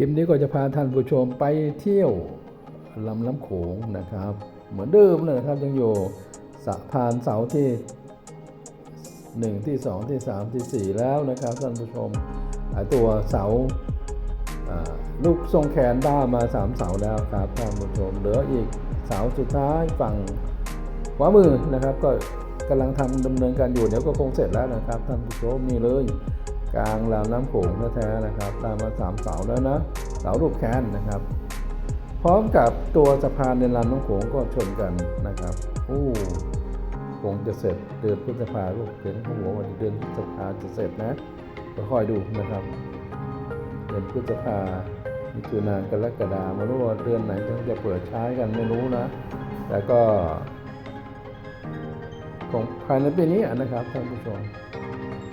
ลิปนี้ก็จะพาท่านผู้ชมไปเที่ยวลำน้ำโขงนะครับ เหมือนเดิมเลยนะครับยังอยู่สะพานเสาที่ 1 ที่ 2 ที่ 3 ที่ 4 แล้วนะครับท่านผู้ชมอ่าตัวเสาอ่าลูกทรงแขนด้ามา 3 เสาแล้วครับท่านผู้ชมเหลืออีกเสาสุดท้ายฝั่งขวามือนะครับ ก็กำลังทำดำเนินการอยู่เดี๋ยวก็คงเสร็จแล้วนะครับท่านผู้ชมนี่เลย กลางลำน้ำโขงแท้ๆนะครับได้มาสามเสาแล้วนะ เสารูปแคนนะครับ พร้อมกับตัวสะพานในลำน้ำโขงก็ชนกันนะครับอู้คงจะเสร็จเดือนพฤษภาลูกเห็นเขาบอกว่าเดือนพฤษภาจะเสร็จนะก็คอยดูนะครับ เดือนพฤษภามิถุนากรกฎาไม่รู้ว่าเดือนไหนถึงจะเปิดใช้กันไม่รู้นะแต่ก็คงภายในปีนี้นะครับท่านผู้ชม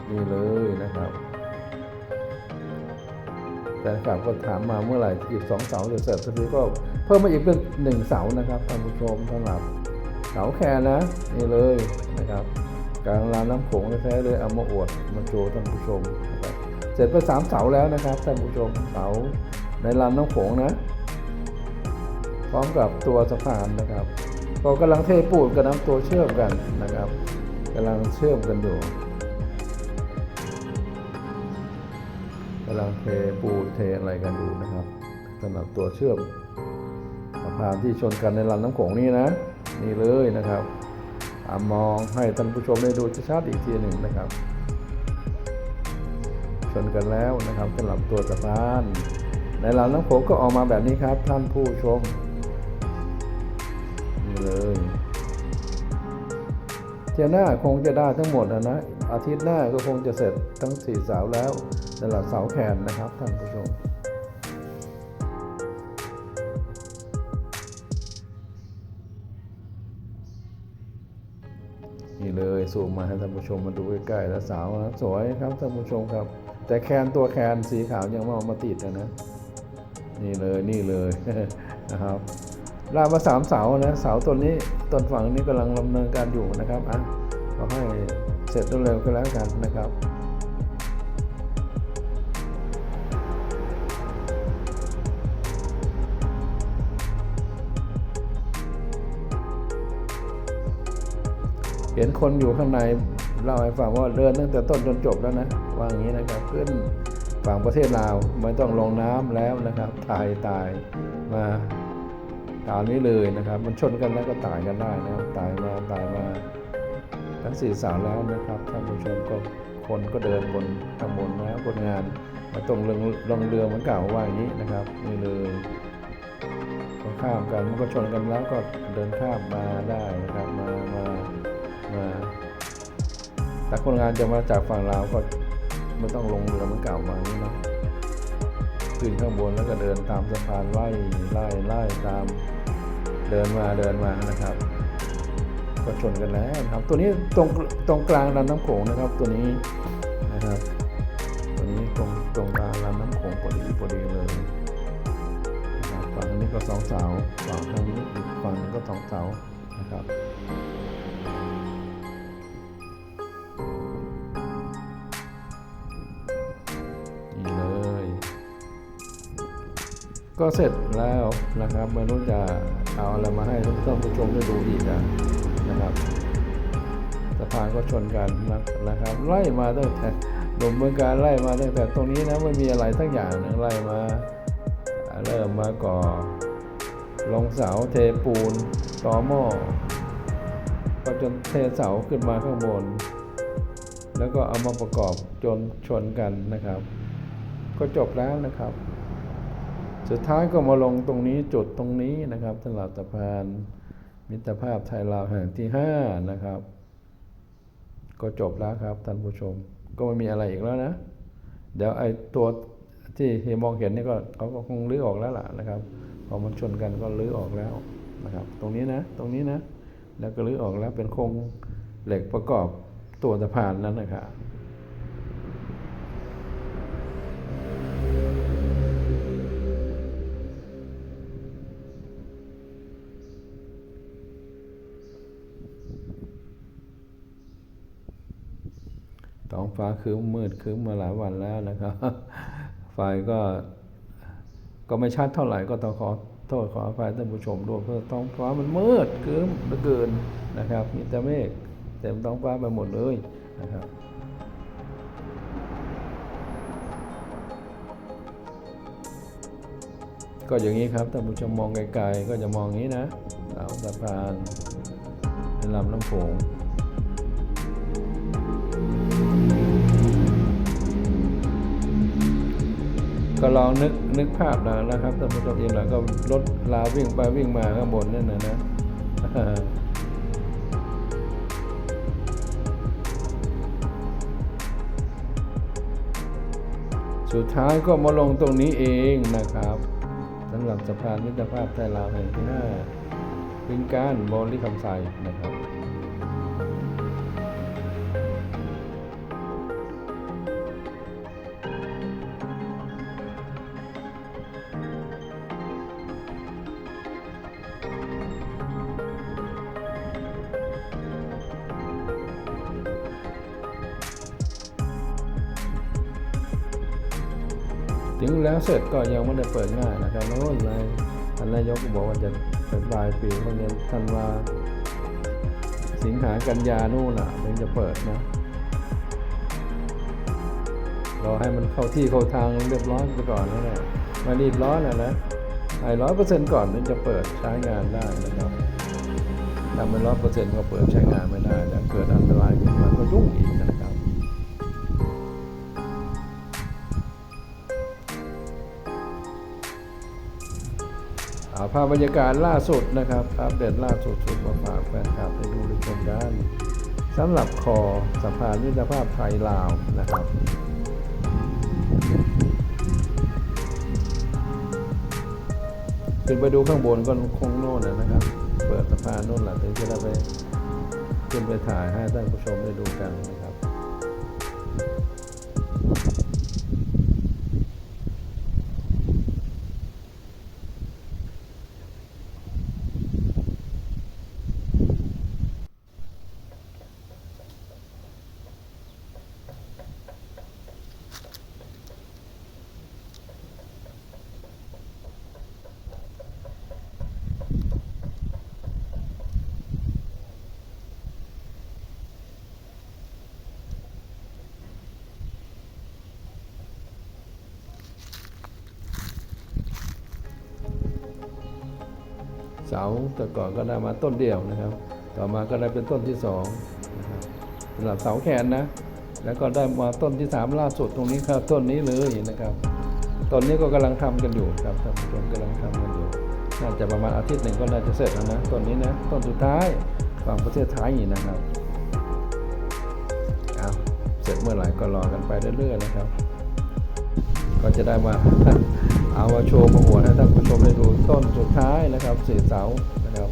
นี่เลยนะครับแฟนคลับก็ถามมาเมื่อไหร่อีกสองเสาจะเสร็จสักทีก็เพิ่มมาอีกเป็นหนึ่งเสานะครับท่านผู้ชมสำหรับเสาแคร์นะนี่เลยนะครับกลางลานน้ำโขงแท้เลยเอามาอวดมาโชว์ท่านผู้ชม เสร็จไปสามเสาแล้วนะครับท่านผู้ชมเสาในลำน้ำโขงนะพร้อมกับตัวสะพานนะครับก็กำลังเทปูนกับน้ำตัวเชื่อมกันนะครับกำลังเชื่อมกันอยู่ กำลังเทปูนเทอะไรกันอยู่นะครับสำหรับตัวเชื่อมสะพานที่ชนกันในลำน้ำโขงนี่นะ นี่เลยนะครับอามองให้ท่านผู้ชมได้ดูชัดๆอีกทีหนึ่งนะครับ ชนกันแล้วนะครับสำหรับตัวสะพาน ในลำน้ำโขงก็ออกมาแบบนี้ครับ ท่านผู้ชม ที่ยวหน้าคงจะได้ทั้งหมดนะนะอาทิตย์หน้าก็คงจะเสร็จทั้งสี่เสาแล้วสำหรับเสาแขนนะครับท่านผู้ชมนี่เลยซูมมาให้ท่านผู้ชมมาดูใกล้ๆแล้วสานะสวยครับท่านผู้ชมครับ แต่แคนตัวแคนสีขาวยังไม่เอามาติดนะนะนี่เลยนี่เลยนะครับ ลากมาสามเสานะเสาต้นนี้ต้นฝั่งนี้กำลังดำเนินการอยู่นะครับอะขอให้เสร็จเร็วๆก็แล้วกันนะครับเห็นคนอยู่ข้างในเล่าให้ฟังว่าเดินตั้งแต่ต้นจนจบแล้วนะว่าอย่างนี้นะครับขึ้นฝั่งประเทศลาวไม่ต้องลงน้ำแล้วนะครับตายตายมา ตามนี้เลยนะครับ มันชนกันแล้วก็ตายกันได้นะครับตายมาตายมาทั้งสี่สาวแล้วนะครับท่านผู้ชมก็คนก็เดินบนข้างบนนะบนงานมาตรงลงลงเรือเหมือนเก่าวว่าอย่างนี้นะครับนี่เลยก็ข้ามกันมันก็ชนกันแล้วก็เดินข้ามมาได้นะครับมามามาถ้าคนงานจะมาจากฝั่งลาวก็ไม่ต้องลงเรือเหมือนเก่าวมาอย่างนี้นะขึ้นข้างบนแล้วก็เดินตามสะพานไล่ไล่ไล่ตาม เดินมาเดินมานะครับก็ชนกันแล้วนะครับ ตัวนี้ตรงตรงกลางลำน้ำโขงนะครับ ตัวนี้นะครับตัวนี้ตรงตรงกลางลำน้ำโขงพอดีพอดีเลยนะครับฝั่งนี้ก็สองเสาฝั่งทางนี้อีกฝั่งหนึงก็สองเสานะครับ ก็เสร็จแล้วนะครับไม่รู้จะเอาอะไรมาให้ท่านผู้ชมได้ดูอีกอะนะครับสะพานก็ชนกันนะนะครับ ไล่มาตั้งแต่ลมเมืองการไล่มาตั้งแต่ตรงนี้นะไม่มีอะไรทั้งอย่างไล่มาเริ่มมาก่อลงเสาเทปูนต่อหม้อก็จนเทเสาขึ้นมาข้างบน แล้วก็เอามาประกอบจนชนกันนะครับ ก็จบแล้วนะครับ สุดท้ายก็มาลงตรงนี้จุดตรงนี้นะครับสำหรับสะพานมิตรภาพไทยลาวแห่งที่5นะครับ ก็จบแล้วครับท่านผู้ชม ก็ไม่มีอะไรอีกแล้วนะ เดี๋ยวไอ้ตัวที่เฮมองเห็นนี่ก็เขาก็คงลื้อออกแล้วล่ะนะครับ พอมันชนกันก็ลื้อออกแล้วนะครับ ตรงนี้นะ ตรงนี้นะ แล้วก็ลื้อออกแล้วเป็นโครงเหล็กประกอบตัวสะพานนั้นนะครับ ท้องฟ้าคืมมืดคืมมาหลายวันแล้วนะครับไฟก็ก็ไม่ชัดเท่าไหร่ก็ต้องขอโทษขออภัยท่านผู้ชมด้วยเพราะท้องฟ้ามันมืดเกินเหลือเกินนะครับมีแต่เมฆเต็มท้องฟ้าไปหมดเลยนะครับก็อย่างนี้ครับท่านผู้ชมมองไกลๆก็จะมองอย่างนี้นะเสาสะพานเป็นลำน้ำโขง ก็ลองนึกนึกภาพนะนะครับท่านผู้ชมเองหน่อยก็รถลาวิ่งไปวิ่งมาข้างบนนั่นนะนะสุดท้ายก็มาลงตรงนี้เองนะครับสำหรับสะพานมิตรภาพไทยลาวแห่งที่ห้าวิงการบริคำไซนะครับ ถึงแล้วเสร็จก็ยังไม่ได้เปิดง่ายนะครับโน้นนายท่านนายกบอกว่าจะเป็นปลายปีเพราะงั้นท่านว่าสิงหากันยานู่นน่ะถึงจะเปิดนะรอให้มันเข้าที่เข้าทางเรียบร้อยไปก่อนนั่นแหละมารีบร้อนนะนะไอ้ร้อยเปอร์เซ็นต์ก่อนถึงจะเปิดใช้งานได้นะครับถ้าไม่ร้อยเปอร์เซ็นต์ก็เปิดใช้งานไม่ได้แล้วเกิดอันตรายขึ้นมาก็ยุ่งอีกนะครับ อาภาพบรรยากาศล่าสุดนะครับ อัปเดตล่าสุดสุดมาฝากแฟนคลับให้ดูได้ชมกันสำหรับคอสะพานมิตรภาพไทยลาวนะครับขึ้นไปดูข้างบนก็คงโน่นนะนะครับ เปิดสะพานโน่นแหละถึงจะได้ไปขึ้นไปถ่ายให้ท่านผู้ชมได้ดูกันาแต่ก่อนก็ได้มาต้นเดียวนะครับ ต่อมาก็ได้เป็นต้นที่สองนะครับสำหรับเสาแขนนะ แล้วก็ได้มาต้นที่สามล่าสุดตรงนี้ครับ ต้นนี้เลยนะครับต้นนี้ก็กำลังทำกันอยู่ครับท่านผู้ชมกำลังทำกันอยู่ น่าจะประมาณอาทิตย์หนึ่งก็น่าจะเสร็จแล้วนะต้นนี้นะต้นสุดท้ายฝั่งประเทศไทยนี่นะครับเอาเสร็จเมื่อไหร่ก็รอกันไปเรื่อยๆนะครับ ก็จะได้มา เอามาโชว์มาอวดให้ท่านผู้ชมได้ดูต้นสุดท้ายนะครับสี่เสานะครับ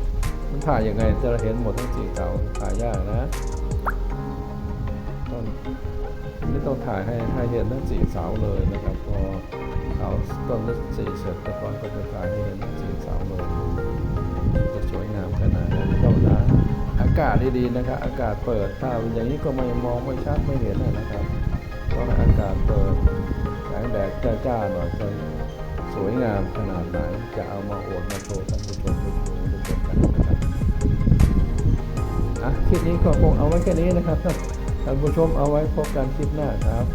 มันถ่ายยังไงจะเห็นหมดทั้งสี่เสาถ่ายยากนะต้นไม่ต้องถ่ายให้ให้เห็นทั้งสี่เสาเลยนะครับพอเอาต้นที่สี่เสร็จแล้วก็จะถ่ายให้เห็นทั้งสี่เสาเลยจะสวยงามขนาดนั้นต้องนะอากาศดีๆนะครับ อากาศเปิดถ้าอย่างนี้ก็ไม่มองไม่ชัดไม่เห็นนะครับต้องอากาศเปิดแสงแดดจ้าๆหน่อยจะ สวยงามขนาดไหนจะเอามาอวดมาโชว์ท่านผู้ชมด้ดูด้ชมกันนะครับอะคลิปนี้ก็คงเอาไว้แค่นี้นะครับท่านผู้ชมเอาไว้พบกันคลิปหน้าครับ